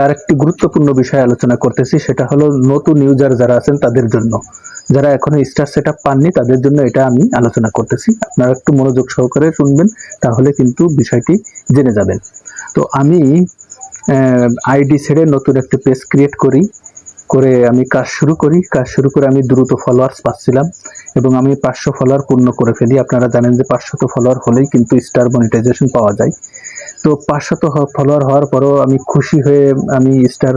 আরেকটি গুরুত্বপূর্ণ বিষয় আলোচনা করতেছি, সেটা হলো নতুন ইউজার যারা আছেন তাদের জন্য। যারা এখনও স্টার সেট পাননি, তাদের জন্য এটা আমি আলোচনা করতেছি। আপনারা একটু মনোযোগ সহকারে শুনবেন, তাহলে কিন্তু বিষয়টি জেনে যাবেন। তো আমি আইডি ছেড়ে নতুন একটি পেজ ক্রিয়েট করি, করে আমি কাজ শুরু করি। কাজ শুরু করে আমি দ্রুত ফলোয়ার্স পাচ্ছিলাম এবং আমি পাঁচশো ফলোয়ার পূর্ণ করে ফেলি। আপনারা জানেন যে পাঁচশত ফলোয়ার হলেই কিন্তু স্টার মনিটাইজেশন পাওয়া যায়। তো পাঁচশত ফলোয়ার হওয়ার পরও আমি খুশি হয়ে আমি স্টার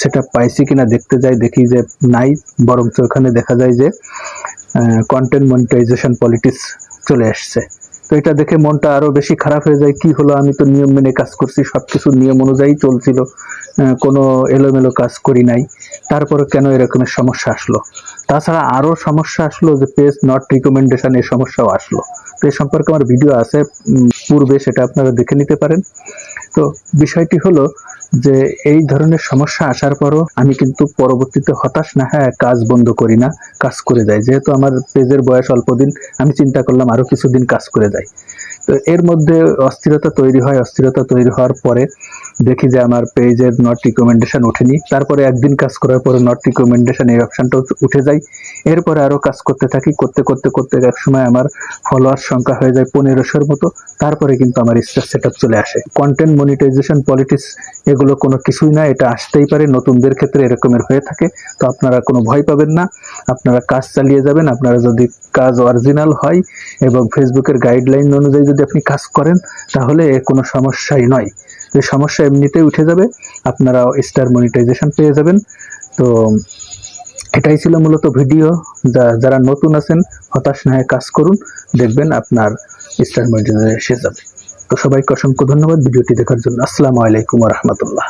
সেটা পাইছি কিনা দেখতে যাই, দেখি যে নাই। বরঞ্চ ওখানে দেখা যায় যে কন্টেন্ট মনিটাইজেশন পলিটিক্স চলে আসছে। তো এটা দেখে মনটা আরও বেশি খারাপ হয়ে যায়, কি হলো? আমি তো নিয়ম মেনে কাজ করছি, সবকিছু নিয়ম অনুযায়ী চলছিল। কোনো এলোমেলো কাজ করি নাই। তারপরে কেন এরকমের সমস্যা আসলো? তাছাড়া আরও সমস্যা আসলো যে পেজ নট রিকমেন্ডেশন এই সমস্যাও আসলো। তো এই সম্পর্কে আমার ভিডিও আছে পূর্বে সেটা আপনারা দেখে নিতে পারেন। তো বিষয়টি হলো যে এই ধরনের সমস্যা আসার পরও আমি কিন্তু পরবর্তীতে হতাশ না হ্যাঁ কাজ বন্ধ করি না, কাজ করে যাই। যেহেতু আমার পেজের বয়স অল্প দিন, আমি চিন্তা করলাম আরও কিছুদিন কাজ করে যাই। এর মধ্যে অস্থিরতা তৈরি হয়, অস্থিরতা তৈরি হওয়ার পরে দেখি যে আমার পেজের নট রিকমেন্ডেশন ওঠেনি। তারপরে একদিন কাজ করার পরে নট রিকমেন্ডেশন এই অপশনটা উঠে যায়। এরপরে আরও কাজ করতে থাকি, করতে করতে করতে এক সময় আমার ফলোয়ার সংখ্যা হয়ে যায় পনেরোশোর মতো। তারপরে কিন্তু আমার স্টার সেট চলে আসে। কন্টেন্ট মনিটাইজেশন পলিটিক্স এগুলো কোনো কিছুই না, এটা আসতেই পারে। নতুনদের ক্ষেত্রে এরকমের হয়ে থাকে। তো আপনারা কোনো ভয় পাবেন না। আপনারা কাজ চালিয়ে যাবেন। আপনারা যদি কাজ অরিজিনাল হয় এবং ফেসবুকের গাইডলাইন অনুযায়ী যদি আপনি কাজ করেন, তাহলে কোনো সমস্যাই নয়। এই সমস্যা এমনিতেই উঠে যাবে আপনারা স্টার মনিটাইজেশন পেয়ে যাবেন। তো এটাই ছিল মূলত ভিডিও যা, যারা নতুন আছেন, হতাশ না হয়ে কাজ করুন, দেখবেন আপনার স্টার মনিটাইজেশন এসে যাবে তো সবাইকে অসংখ্য ধন্যবাদ ভিডিওটি দেখার জন্য। আসসালামু আলাইকুম রহমতুল্লাহ।